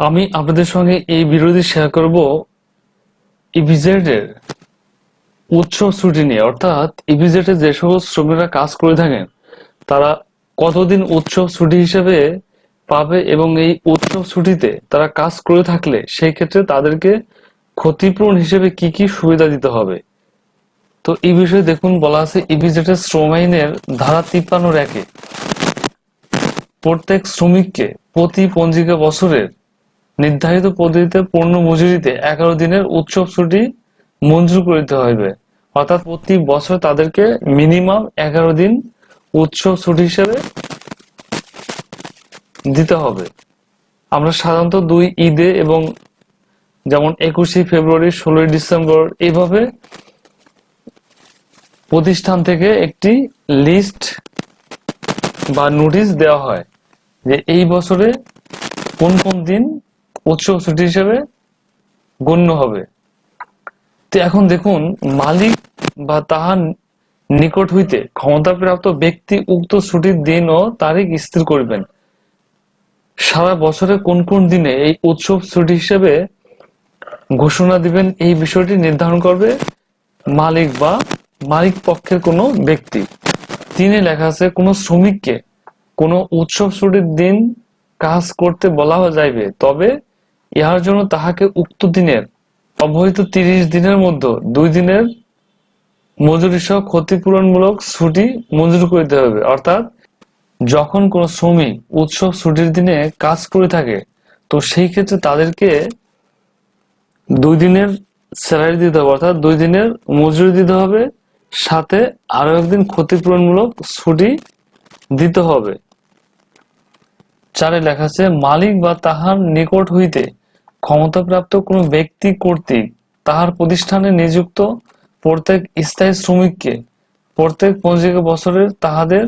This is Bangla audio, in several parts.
আমি আপনাদের সঙ্গে এই ভিডিওটি শেয়ার করব ইপিজেড এর উৎসব ছুটি নিয়ে। অর্থাৎ ইপিজেড এ যে সকল শ্রমিকরা কাজ করে থাকেন, তারা কতদিন উৎসব ছুটি হিসেবে পাবে এবং এই উৎসব ছুটিতে তারা কাজ করে থাকলে সেই ক্ষেত্রে তাদেরকে ক্ষতিপূরণ হিসেবে কি কি সুবিধা দিতে হবে? তো এই বিষয়ে দেখুন, বলা আছে ইপিজেড এর শ্রম আইনের ধারা তিপ্পান্ন একে প্রত্যেক শ্রমিককে প্রতি পঞ্জিকা বছরের নির্ধারিত পদ্ধতিতে পূর্ণ মজুরিতে এগারো দিনের উৎসব ছুটি মঞ্জুর করিতে হইবে। অর্থাৎ প্রতি বছর তাদেরকে মিনিমাম এগারো দিন উৎসব ছুটি হিসেবে দিতে হবে। আমরা সাধারণত দুই ঈদে এবং যেমন একুশে ফেব্রুয়ারি, ষোলোই ডিসেম্বর এইভাবে প্রতিষ্ঠান থেকে একটি লিস্ট বা নোটিশ দেওয়া হয় যে এই বছরে কোন কোন দিন উৎসব ছুটি হিসেবে গণ্য হবে। তো এখন দেখুন, মালিক বা তাহার নিকট হইতে ক্ষমতাপ্রাপ্ত ব্যক্তি উক্ত ছুটির দিন ও তারিখ স্থির করবেন। সারা বছরে কোন কোন দিনে এই উৎসব ছুটি হিসেবে ঘোষণা দিবেন এই বিষয়টি নির্ধারণ করবে মালিক বা মালিক পক্ষের কোনো ব্যক্তি। তিনি লেখা আছে, কোনো শ্রমিককে কোনো উৎসব ছুটির দিন কাজ করতে বলা যাইবে, তবে ইহার জন্য তাহাকে উক্ত দিনের, অবহিত তিরিশ দিনের মধ্যে দুই দিনের মজুরি সহ ক্ষতিপূরণমূলক ছুটি মঞ্জুর করিতে হবে অর্থাৎ, যখন কোনো শ্রমিক উৎসব ছুটির দিনে কাজ করে থাকে, তো সেই ক্ষেত্রে তাদেরকে দুই দিনের স্যালারি দিতে হবে। অর্থাৎ দুই দিনের মজুরি দিতে হবে, সাথে আরও একদিন ক্ষতিপূরণমূলক ছুটি দিতে হবে। চারে লেখা আছে, মালিক বা তাহার নিকট হইতে ক্ষমতাপ্রাপ্ত কোনো ব্যক্তি কর্তৃক তাহার প্রতিষ্ঠানে নিযুক্ত প্রত্যেক স্থায়ী শ্রমিককে প্রত্যেক পঞ্জিকা বছরের তাহাদের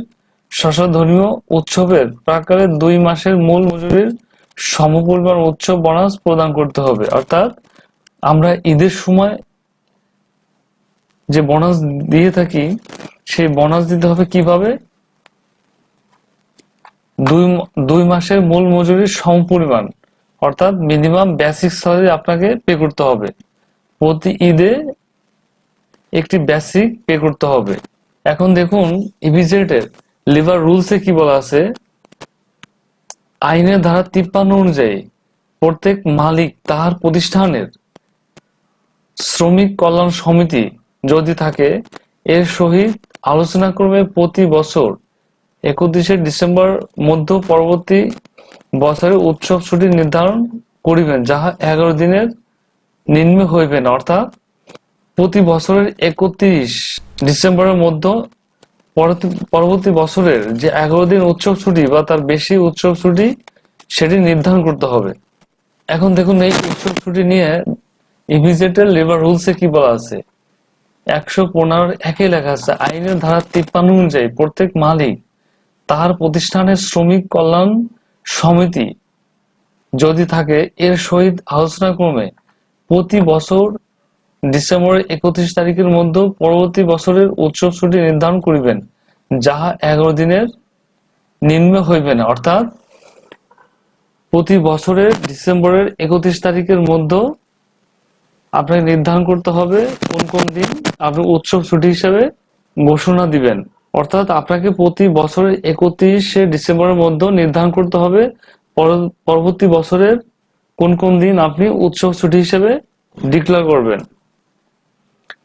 ধর্মীয় উৎসবের প্রাকালে দুই মাসের মূল মজুরির সমপরিমাণ উৎসব বোনাস প্রদান করতে হবে। অর্থাৎ আমরা ঈদের সময় যে বোনাস দিয়ে থাকি, সেই বোনাস দিতে হবে কীভাবে? দুই দুই মাসের মূল মজুরির সমপরিমাণ। অর্থাৎ মিনিমাম বেসিক স্যালারি আপনাকে পে করতে হবে। প্রতি ঈদে একটি বেসিক পে করতে হবে। এখন দেখুন ইভিজেট এর লিভার রুলসে কি বলা আছে? আইনের ধারা তিপ্পান্ন অনুযায়ী প্রত্যেক মালিক তাহার প্রতিষ্ঠানের শ্রমিক কল্যাণ সমিতি যদি থাকে, এর সহিত আলোচনা করবে প্রতি বছর একত্রিশে ডিসেম্বর মধ্য পরবর্তী বছরে উৎসব ছুটি নির্ধারণ করিবেন, যাহা এগারো দিনের নিম্নে হইবেন অর্থাৎ প্রতি বছরের একত্রিশ ডিসেম্বরের মধ্যে পরবর্তী বছরের যে এগারো দিন উৎসব ছুটি বা তার বেশি উৎসব ছুটি, সেটি নির্ধারণ করতে হবে। এখন দেখুন, এই উৎসব ছুটি নিয়ে ইভিজেটের লেবার রুলসে কি বলা আছে? একশো পনেরো একে লেখা আছে, আইনের ধারা তিপ্পান্ন অনুযায়ী প্রত্যেক মালিক তাহার প্রতিষ্ঠানের শ্রমিক কল্যাণ সমিতি যদি থাকে, এর সহিত আলোচনা ক্রমে প্রতি বছর ডিসেম্বরের একত্রিশ তারিখের মধ্যে পরবর্তী বছরের উৎসব ছুটি নির্ধারণ করিবেন, যাহা এগারো দিনের নিম্ন হইবে না। অর্থাৎ প্রতি বছরের ডিসেম্বরের একত্রিশ তারিখের মধ্যে আপনাকে নির্ধারণ করতে হবে কোন কোন দিন আপনি উৎসব ছুটি হিসেবে ঘোষণা দিবেন। অর্থাৎ আপনাকে প্রতি বছরের একত্রিশে ডিসেম্বরের মধ্যে নির্ধারণ করতে হবে পরবর্তী বছরের কোন কোন দিন আপনি উৎসব ছুটি হিসেবে ডিক্লেয়ার করবেন।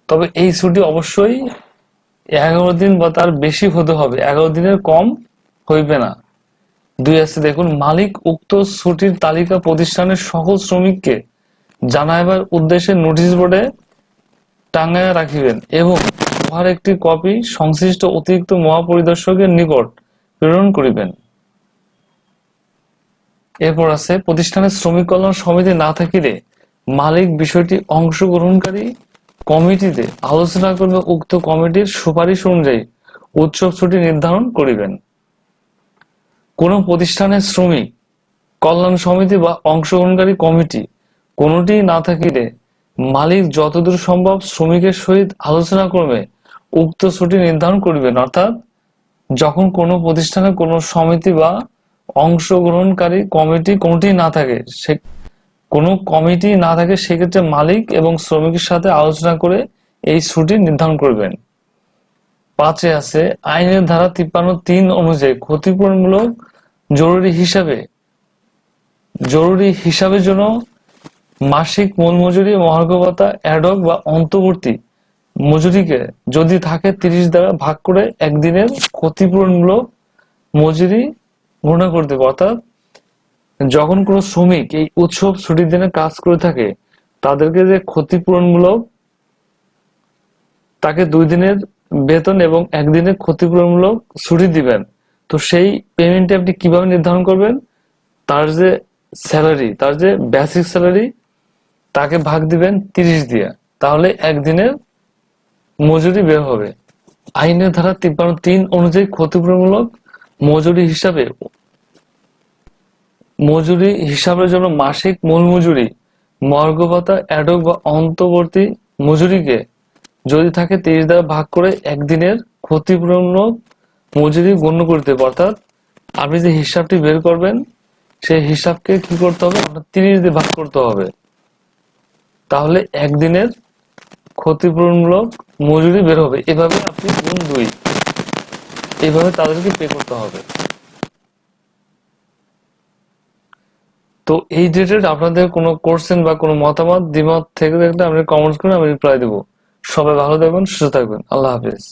তবে এই ছুটি অবশ্যই এগারো দিন বা তার বেশি হতে হবে, এগারো দিনের কম হইবে না। দুই আছে, দেখুন, মালিক উক্ত ছুটির তালিকা প্রতিষ্ঠানের সকল শ্রমিককে জানাইবার উদ্দেশ্যে নোটিশ বোর্ডে টাঙ্গাইয়া রাখিবেন এবং উহার একটি কপি সংশ্লিষ্ট অতিরিক্ত মহাপরিদর্শকের নিকট প্রেরণ করিবেন। এরপর আছে, প্রতিষ্ঠানের শ্রমিক কল্যাণ সমিতি না থাকিলে মালিক বিষয়টি অংশগ্রহণকারী কমিটিতে আলোচনা করবে, উক্ত কমিটির সুপারিশ অনুযায়ী উৎসব ছুটি নির্ধারণ করিবেন। কোন প্রতিষ্ঠানের শ্রমিক কল্যাণ সমিতি বা অংশগ্রহণকারী কমিটি কোনটি না থাকিলে মালিক যতদূর সম্ভব শ্রমিকের সহিত আলোচনা করবে উক্ত ছুটি নির্ধারণ করিবেন, অর্থাৎ যখন কোনো প্রতিষ্ঠানে কোনো সমিতি বা অংশগ্রহণকারী কমিটি, কোনটি না থাকে, সে কোনো কমিটি না থাকে, সেক্ষেত্রে মালিক এবং শ্রমিকের সাথে আলোচনা করে এই ছুটি নির্ধারণ করবেন। পাঁচে আছে, আইনের ধারা তিপ্পান্ন তিন অনুযায়ী ক্ষতিপূরণমূলক জরুরি হিসাবে, জরুরি হিসাবের জন্য মাসিক মূল মজুরি মহার্ঘ ভাতা অ্যাডক বা অন্তর্বর্তী মজুরিকে যদি থাকে তিরিশ দ্বারা ভাগ করে একদিনের ক্ষতিপূরণমূলক মজুরি গণনা করতে হবে অর্থাৎ যখন কোনো শ্রমিক এই উৎসব ছুটির দিনে কাজ করে থাকে, তাদেরকে যে ক্ষতিপূরণমূলক তাকে দুই দিনের বেতন এবং একদিনের ক্ষতিপূরণমূলক ছুটি দিবেন, তো সেই পেমেন্টটি আপনি কীভাবে নির্ধারণ করবেন? তার যে স্যালারি তার যে বেসিক স্যালারি তাকে ভাগ দিবেন তিরিশ দিয়ে। তাহলে একদিনের মজুরি বের হবে। আইনের ধারা তিপ্পান্ন তিন অনুযায়ী ক্ষতিপূরণমূলক মজুরি হিসাবে মজুরি হিসাবের জন্য মাসিক মূল মজুরি, মর্গ ভাতা, অ্যাডক বা অন্তর্বর্তী মজুরিকে যদি থাকে তিরিশ দ্বারা ভাগ করে একদিনের ক্ষতিপূরণমূলক মজুরি গণ্য করতে অর্থাৎ আপনি যে হিসাবটি বের করবেন, সেই হিসাবকে কি করতে হবে? আপনার তিরিশ দিয়ে ভাগ করতে হবে। তাহলে একদিনের ক্ষতিপূরণমূলক মজুরি বের হবে। এভাবে আপনি গুণ দুই, এভাবে তাদেরকে পে করতে হবে। তো এই রিলেটেড আপনাদের কোনো কোশ্চেন বা কোনো মতামত, দ্বিমত থেকে দেখলে আমি কমেন্টস করে আমি রিপ্লাই দেবো। সবাই ভালো থাকবেন, সুস্থ থাকবেন। আল্লাহ হাফিজ।